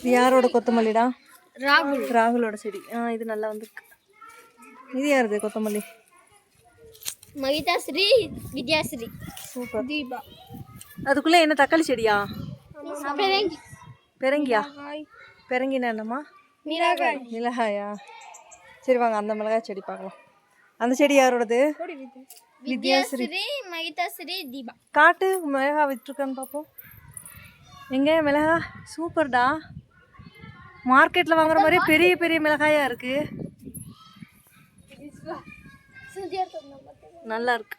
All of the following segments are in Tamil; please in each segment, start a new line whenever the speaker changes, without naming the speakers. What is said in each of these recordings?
இது யாரோட கொத்தமல்லிடா?
ராகுல்.
ராகுலோட செடி. ஆ இது நல்லா வந்திருக்கு. இது யாருது கொத்தமல்லி?
மகிதாஸ்ரீ வித்யாஸ்ரீ
சூப்பர்.
தீபா.
அதுக்குள்ளே என்ன தக்காளி செடியா?
பெரங்கி.
பெரங்கியா? பெரங்கினா என்னம்மா?
மிளகாய்.
மிளகாயா? சரி வாங்க அந்த மிளகாய் செடி பார்க்கலாம். அந்த செடி யாரோடது?
வித்யாஸ்ரீ மகிதாஸ்ரீ தீபா.
காட்டு மிளகா விட்டுருக்கான்னு பார்ப்போம். எங்க மிளகா? சூப்பர்டா. மார்க்கெட்டில் வாங்குற மாதிரி பெரிய பெரிய மிளகாயா இருக்கு. நல்லா இருக்கு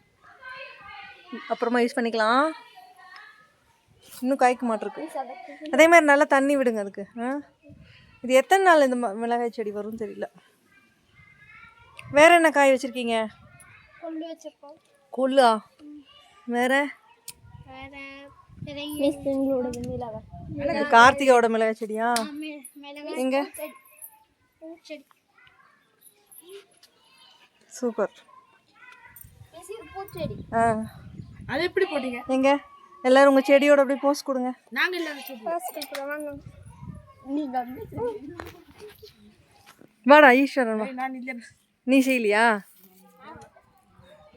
அப்புறமா யூஸ் பண்ணிக்கலாம். இன்னும் காய்க்க மாட்டிருக்கு. அதே மாதிரி நல்லா தண்ணி விடுங்க அதுக்கு. ஆ? இது எத்தனை நாள் இந்த ம- மிளகாய் செடி வரும்னு தெரியல. வேற என்ன காய் வச்சிருக்கீங்க? கொல்லா வேற?
எங்களோட மிளகாய்
செடியா? எங்க? சூப்பர். ஆ.
அது எப்படி போட்டீங்க?
எங்க? எல்லாரும் உங்க செடியோட அப்படியே போஸ்ட் கொடுங்க.
நாங்க எல்லாரும் வாங்க. நீங்க
வாடா ஈஸ்வரன் வா.
நான் இல்ல.
நீ செய்யலையா?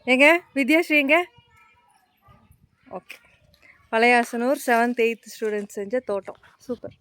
எங்க? வித்யாஸ்ரீ எங்க? Okay Pazhayasanur seventh eighth students செஞ்ச தோட்டம். சூப்பர்.